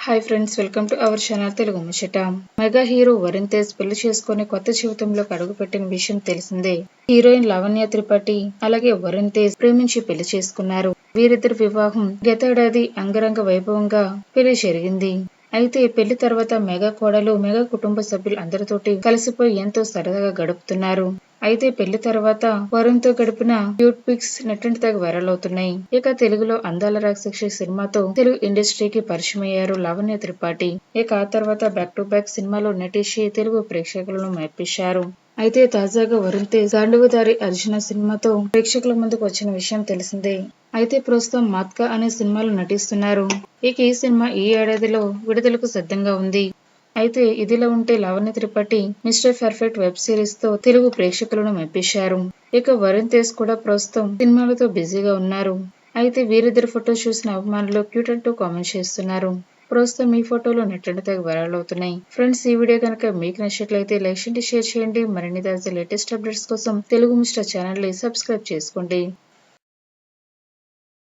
Hi friends welcome to our channel Telugu Muchata mega hero Varun Tej పెళ్ళి చేసుకుని కొత్త జీవితంలోకి అడుగుపెట్టిన విషయం తెలిసిందే. హీరోయిన్ లావణ్య త్రిపాఠి అలాగే వరుణ్ తేజ్ ప్రేమించి పెళ్ళి చేసుకున్నారు. వీరిద్దరి వివాహం గతేడాది అంగరంగ వైభవంగా పెళ్ళి జరిగింది. అయితే పెళ్ళి తర్వాత మెగా కోడలు మెగా కుటుంబ సభ్యులు అందరితోటి కలిసిపోయి ఎంతో సరదాగా గడుపుతున్నారు. అయితే పెళ్ళి తర్వాత వరుణ్తో గడిపిన క్యూట్ పిక్స్ నెట్టింటి తెగ వైరల్ అవుతున్నాయి. ఇక తెలుగులో అందాల రాక్షసి సినిమాతో తెలుగు ఇండస్ట్రీకి పరిచయం అయ్యారు లావణ్య త్రిపాఠి. ఇక ఆ తర్వాత బ్యాక్ టు బ్యాక్ సినిమాలో నటించి తెలుగు ప్రేక్షకులను మెప్పించారు. అయితే తాజాగా వరుణ్ తేజ్ గాండుగుదారి అర్జున సినిమాతో ప్రేక్షకుల ముందుకు వచ్చిన విషయం తెలిసిందే. అయితే ప్రస్తుతం మాత్కా అనే సినిమాలో నటిస్తున్నారు. ఇక ఈ సినిమా ఈ ఏడాదిలో విడుదలకు సిద్ధంగా ఉంది. అయితే ఇదిలా ఉంటే Lavanya Tripathi mister perfect web సిరీస్తో Telugu ప్రేక్షకులను మెప్పించారు. ఇక వరుణ్ తేజ్ కూడా ప్రస్తుతం సినిమాలతో బిజీగా ఉన్నారు. అయితే వీరిద్దరి ఫోటో చూసిన అభిమానులు క్యూట్ అంటూ కామెంట్ చేస్తున్నారు. ప్రస్తుతం ఈ ఫోటోలు నెట్టండి తెగ వైరల్ అవుతున్నాయి. ఫ్రెండ్స్ ఈ వీడియో కనుక మీకు నచ్చినట్లయితే లైక్ చేయండి షేర్ చేయండి. మరిన్ని తాజా లేటెస్ట్ అప్డేట్స్ కోసం తెలుగు మిస్టర్ ఛానల్ని సబ్స్క్రైబ్ చేసుకోండి.